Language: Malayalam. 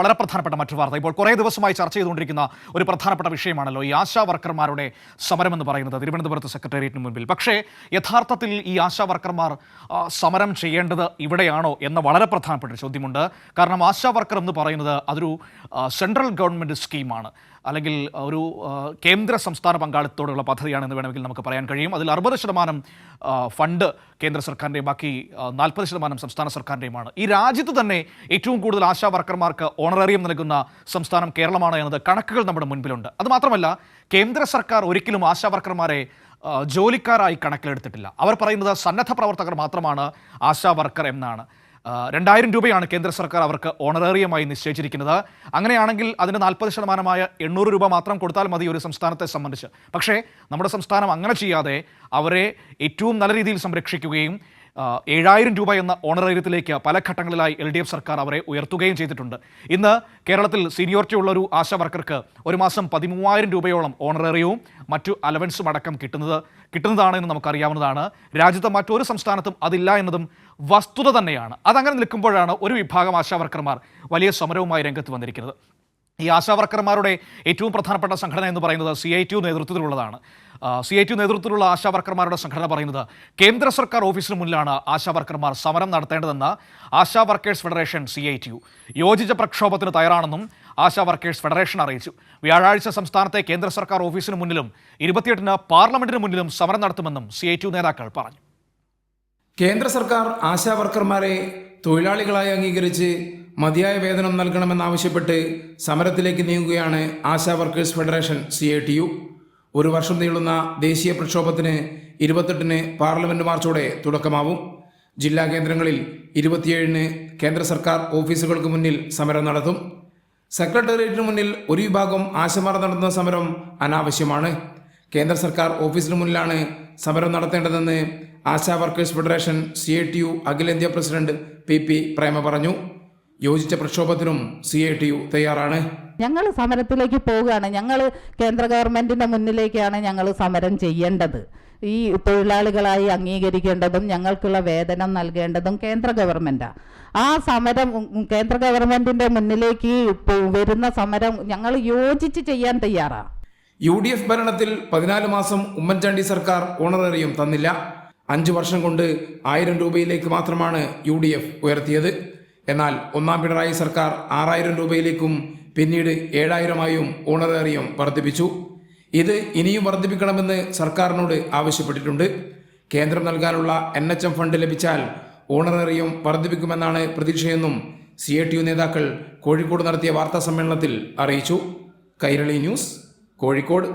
വളരെ പ്രധാനപ്പെട്ട മറ്റൊരു വാർത്ത. ഇപ്പോൾ കുറേ ദിവസമായി ചർച്ച ചെയ്തുകൊണ്ടിരിക്കുന്ന ഒരു പ്രധാനപ്പെട്ട വിഷയമാണല്ലോ ഈ ആശാ വർക്കർമാരുടെ സമരം എന്ന് പറയുന്നത് തിരുവനന്തപുരത്ത് സെക്രട്ടേറിയറ്റിന് മുൻപിൽ. പക്ഷേ യഥാർത്ഥത്തിൽ ഈ ആശാ വർക്കർമാർ സമരം ചെയ്യേണ്ടത് ഇവിടെയാണോ എന്ന വളരെ പ്രധാനപ്പെട്ട ചോദ്യമുണ്ട്. കാരണം ആശാ വർക്കർ എന്ന് പറയുന്നത് അതൊരു സെൻട്രൽ ഗവൺമെന്റ് സ്കീമാണ്. അല്ലെങ്കിൽ ഒരു കേന്ദ്ര സംസ്ഥാന പങ്കാളിത്തോടുള്ള പദ്ധതിയാണെന്ന് വേണമെങ്കിൽ നമുക്ക് പറയാൻ കഴിയും. അതിൽ അറുപത് ശതമാനം ഫണ്ട് കേന്ദ്ര സർക്കാരിന്റെയും ബാക്കി നാൽപ്പത് ശതമാനം സംസ്ഥാന സർക്കാരിന്റെയുമാണ്. ഈ രാജ്യത്ത് തന്നെ ഏറ്റവും കൂടുതൽ ആശാ വർക്കർമാർക്ക് ഓണറേറിയം നൽകുന്ന സംസ്ഥാനം കേരളമാണ് എന്നത് കണക്കുകൾ നമ്മുടെ മുൻപിലുണ്ട്. അതുമാത്രമല്ല കേന്ദ്ര സർക്കാർ ഒരിക്കലും ആശാ വർക്കർമാരെ ജോലിക്കാരായി കണക്കിലെടുത്തിട്ടില്ല. അവർ പറയുന്നത് സന്നദ്ധ പ്രവർത്തകർ മാത്രമാണ് ആശാ വർക്കർ എന്നാണ്. രണ്ടായിരം രൂപയാണ് കേന്ദ്ര സർക്കാർ അവർക്ക് ഓണറേറിയമായി നിശ്ചയിച്ചിരിക്കുന്നത്. അങ്ങനെയാണെങ്കിൽ അതിന് നാൽപ്പത് ശതമാനമായ എണ്ണൂറ് രൂപ മാത്രം കൊടുത്താൽ മതി ഒരു സംസ്ഥാനത്തെ സംബന്ധിച്ച്. പക്ഷേ നമ്മുടെ സംസ്ഥാനം അങ്ങനെ ചെയ്യാതെ അവരെ ഏറ്റവും നല്ല രീതിയിൽ സംരക്ഷിക്കുകയും ഏഴായിരം രൂപ എന്ന ഓണറേറിയത്തിലേക്ക് പല ഘട്ടങ്ങളിലായി എൽ ഡി എഫ് സർക്കാർ അവരെ ഉയർത്തുകയും ചെയ്തിട്ടുണ്ട്. ഇന്ന് കേരളത്തിൽ സീനിയോറിറ്റി ഉള്ള ഒരു ആശാ വർക്കർക്ക് ഒരു മാസം പതിമൂവായിരം രൂപയോളം ഓണറേറിയവും മറ്റു അലവൻസും അടക്കം കിട്ടുന്നത് കിട്ടുന്നതാണ് എന്ന് നമുക്കറിയാവുന്നതാണ്. രാജ്യത്തെ മറ്റൊരു സംസ്ഥാനത്തും അതില്ല എന്നതും വസ്തുത തന്നെയാണ്. അതങ്ങനെ നിൽക്കുമ്പോഴാണ് ഒരു വിഭാഗം ആശാ വർക്കർമാർ വലിയ സമരവുമായി രംഗത്ത് വന്നിരിക്കുന്നത്. ഈ ആശാവർക്കർമാരുടെ ഏറ്റവും പ്രധാനപ്പെട്ട സംഘടന എന്ന് പറയുന്നത് സി ഐ ടി യു നേതൃത്വത്തിലുള്ളതാണ്. സി ഐ ടി നേതൃത്വത്തിലുള്ള ആശാവർക്കർമാരുടെ സംഘടന പറയുന്നത് കേന്ദ്ര സർക്കാർ ഓഫീസിന് മുന്നിലാണ് ആശാവർക്കർമാർ സമരം നടത്തേണ്ടതെന്ന് Asha workers federation C I T U യോജിച്ച പ്രക്ഷോഭത്തിന് തയ്യാറാണെന്നും ആശാ വർക്കേഴ്സ് ഫെഡറേഷൻ അറിയിച്ചു. വ്യാഴാഴ്ച സംസ്ഥാനത്തെ കേന്ദ്ര സർക്കാർ ഓഫീസിന് മുന്നിലും ഇരുപത്തിയെട്ടിന് പാർലമെന്റിന് മുന്നിലും സമരം നടത്തുമെന്നും സി ഐ ടി യു നേതാക്കൾ പറഞ്ഞു. കേന്ദ്ര സർക്കാർ ആശാ വർക്കർമാരെ തൊഴിലാളികളായി അംഗീകരിച്ച് മതിയായ വേതനം നൽകണമെന്നാവശ്യപ്പെട്ട് സമരത്തിലേക്ക് നീങ്ങുകയാണ് Asha workers federation C A T U. ഒരു വർഷം നീളുന്ന ദേശീയ പ്രക്ഷോഭത്തിന് ഇരുപത്തെട്ടിന് പാർലമെന്റ് മാർച്ചോടെ തുടക്കമാവും. ജില്ലാ കേന്ദ്രങ്ങളിൽ ഇരുപത്തിയേഴിന് കേന്ദ്ര സർക്കാർ ഓഫീസുകൾക്ക് മുന്നിൽ സമരം നടത്തും. സെക്രട്ടേറിയറ്റിന് മുന്നിൽ ഒരു വിഭാഗം ആശമാർ നടത്തുന്ന സമരം അനാവശ്യമാണ്. കേന്ദ്ര സർക്കാർ ഓഫീസിന് മുന്നിലാണ് സമരം നടത്തേണ്ടതെന്ന് Asha workers federation C A T U അഖിലേന്ത്യാ പ്രസിഡന്റ് പി പി പ്രേമ പറഞ്ഞു. യോജിച്ച പ്രക്ഷോഭത്തിനും സി ഐ ടി യു തയ്യാറാണ്. ഞങ്ങൾ സമരത്തിലേക്ക് പോവുകയാണ്. ഞങ്ങൾ കേന്ദ്ര ഗവൺമെന്റിന്റെ മുന്നിലേക്കാണ് ഞങ്ങൾ സമരം ചെയ്യേണ്ടത്. ഈ തൊഴിലാളികളായി അംഗീകരിക്കേണ്ടതും ഞങ്ങൾക്കുള്ള വേതനം നൽകേണ്ടതും കേന്ദ്ര ഗവൺമെന്റാണ് ആ സമരം കേന്ദ്ര ഗവൺമെന്റിന്റെ മുന്നിലേക്ക് വരുന്ന സമരം ഞങ്ങൾ യോജിച്ച് ചെയ്യാൻ തയ്യാറാണ് യു ഡി എഫ് ഭരണത്തിൽ പതിനാല് മാസം ഉമ്മൻചാണ്ടി സർക്കാർ ഓണറേറിയം തന്നില്ല. അഞ്ചു വർഷം കൊണ്ട് ആയിരം രൂപയിലേക്ക് മാത്രമാണ് യു ഡി എഫ് ഉയർത്തിയത്. എന്നാൽ ഒന്നാം പിണറായി സർക്കാർ ആറായിരം രൂപയിലേക്കും പിന്നീട് ഏഴായിരമായും ഓണറേറിയം വർദ്ധിപ്പിച്ചു. ഇത് ഇനിയും വർദ്ധിപ്പിക്കണമെന്ന് സർക്കാരിനോട് ആവശ്യപ്പെട്ടിട്ടുണ്ട്. കേന്ദ്രം നൽകാനുള്ള എൻ എച്ച് എം ഫണ്ട് ലഭിച്ചാൽ ഓണറേറിയം വർദ്ധിപ്പിക്കുമെന്നാണ് പ്രതീക്ഷയെന്നും സി എ ടി യു നേതാക്കൾ കോഴിക്കോട് നടത്തിയ വാർത്താ സമ്മേളനത്തിൽ അറിയിച്ചു. കൈരളി ന്യൂസ് കോഴിക്കോട്.